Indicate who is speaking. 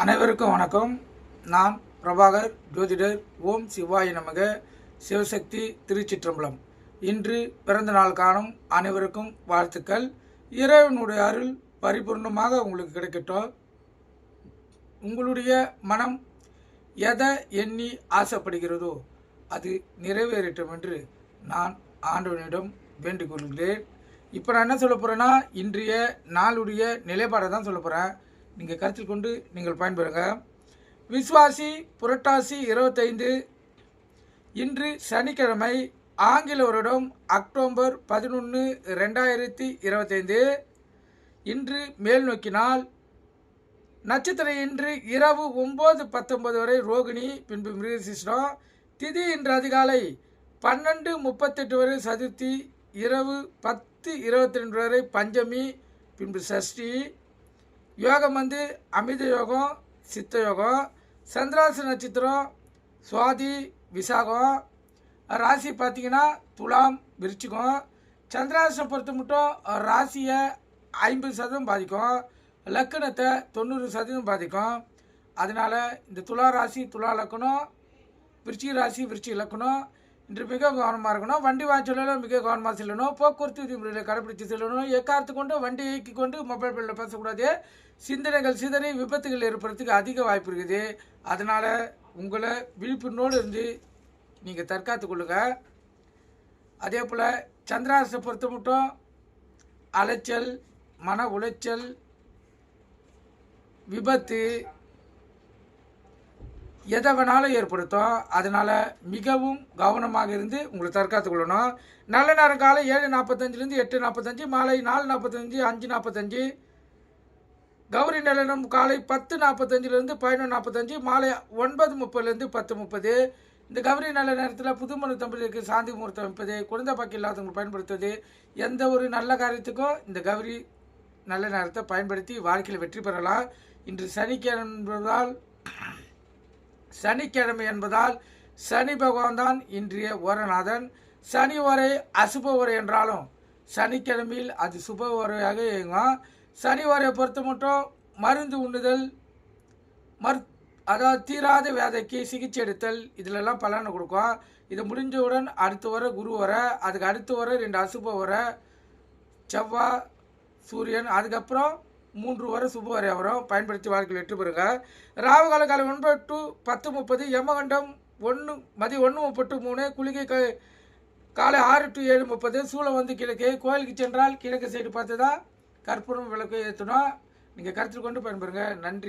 Speaker 1: அனைவருக்கும் வணக்கம். நான் பிரபாகர் ஜோதிடர் ஓம் சிவாய நமக சிவசக்தி திருச்சிற்றம்பலம். இன்று பிறந்த நாள் காணும் அனைவருக்கும் வாழ்த்துக்கள். இறைவனுடைய அருள் பரிபூர்ணமாக உங்களுக்கு கிடைக்கட்டும். உங்களுடைய மனம் எதை எண்ணி ஆசைப்படுகிறதோ அது நிறைவேறட்டும் என்று நான் ஆண்டவனிடம் வேண்டிக் கொள்கிறேன். இப்போ நான் என்ன சொல்ல போகிறேன்னா இன்றைய நாளுடைய நிலைப்பாடை தான் சொல்ல போகிறேன் நீங்கள் கருத்தில் கொண்டு நீங்கள் பயன்பெறுங்க. விஸ்வாசி புரட்டாசி இருபத்தைந்து. இன்று சனிக்கிழமை ஆங்கில வருடம் அக்டோபர் பதினொன்று ரெண்டாயிரத்தி இருபத்தைந்து. இன்று மேல் நோக்கினால் நட்சத்திரம் இன்று இரவு ஒம்பது பத்தொன்பது வரை ரோகிணி பின்பு மிருகசிஷ்டம் திதி இன்று அதிகாலை பன்னெண்டு முப்பத்தெட்டு வரை சதுர்த்தி இரவு பத்து இருபத்தி ரெண்டு வரை பஞ்சமி பின்பு சஷ்டி. யோகம் வந்து அமித யோகம் சித்த யோகம் சந்திராசி நட்சத்திரம் சுவாதி விசாகம். ராசி பார்த்தீங்கன்னா துலாம் விருச்சிகம். சந்திராசனை பொறுத்த மட்டும் ராசியை ஐம்பது சதவீதம் பாதிக்கும். லக்கணத்தை தொண்ணூறு சதவீதம் பாதிக்கும். அதனால் இந்த துலா ராசி துலா லக்கணம் விருச்சிக ராசி விருச்சிக லக்கணம். இன்று மிக கவனமாக இருக்கணும். வண்டி வாய்ச்சலில் மிக கவனமாக செல்லணும். போக்குவரத்து விதிமுறைகளை கடைபிடித்து செல்லணும். எக்காரத்து கொண்டு வண்டி இயக்கி கொண்டு மொபைல் பில்லில் பேசக்கூடாது. சிந்தனைகள் சிதறி விபத்துகள் ஏற்படுறதுக்கு அதிக வாய்ப்பு இருக்குது. அதனால் உங்களை விழிப்புணோடு இருந்து நீங்கள் தற்காத்து கொள்ளுங்கள் அதே போல் சந்திராசை பொறுத்த மட்டும் அலைச்சல் மன உளைச்சல் விபத்து எதை வேணாலும் ஏற்படுத்தும். அதனால் மிகவும் கவனமாக இருந்து உங்களை தற்காத்து கொள்ளணும். நல்ல நேரம் காலை ஏழு நாற்பத்தஞ்சிலேருந்து எட்டு நாற்பத்தஞ்சு மாலை நாலு நாற்பத்தஞ்சு அஞ்சு நாற்பத்தஞ்சு கௌரி நிலனம் காலை பத்து நாற்பத்தஞ்சிலேருந்து பதினொன்று நாற்பத்தஞ்சு மாலை ஒன்பது முப்பதுலேருந்து பத்து முப்பது. இந்த கௌரி நல்ல நேரத்தில் புதுமண தம்பதிக்கு சாந்தி முகூர்த்தம் வைப்பது குழந்தை பாக்கி இல்லாதவங்க பயன்படுத்துவது எந்த ஒரு நல்ல காரியத்துக்கும் இந்த கௌரி நல்ல நேரத்தை பயன்படுத்தி வாழ்க்கையில் வெற்றி பெறலாம். இன்று சனிக்கிழமை என்பதால் சனிக்கிழமை என்பதால் சனி பகவான் தான் இன்றைய ஓரநாதன். சனி ஓரை அசுப உரை என்றாலும் சனிக்கிழமையில் அது சுப உரையாக இயங்கும். சனி ஓரையை பொறுத்த மட்டும் மருந்து உண்ணுதல் மரு அதாவது தீராத வேதைக்கு சிகிச்சை எடுத்தல் இதிலெல்லாம் பலனை கொடுக்கும். இது முடிஞ்சவுடன் அடுத்து வர குரு வர அதுக்கு அடுத்து வர ரெண்டு அசுப வர செவ்வாய் சூரியன் அதுக்கப்புறம் மூன்று வரை சுப வரை வரும் பயன்படுத்தி வாழ்க்கையில் வெற்றி பெறுங்க. ராவுகால காலை ஒன்பது டு பத்து முப்பது யமகண்டம் ஒன்று மதியம் ஒன்று முப்பத்து மூணு குளிகை க காலை ஆறு டு ஏழு முப்பது சூளம் வந்து கிழக்கு கோயிலுக்கு சென்றால் கிழக்கு சைடு பார்த்து தான் கற்பூரம் விளக்கு ஏற்றணும் நீங்கள் கருத்தில் கொண்டு பயன்பெறுங்க. நன்றி.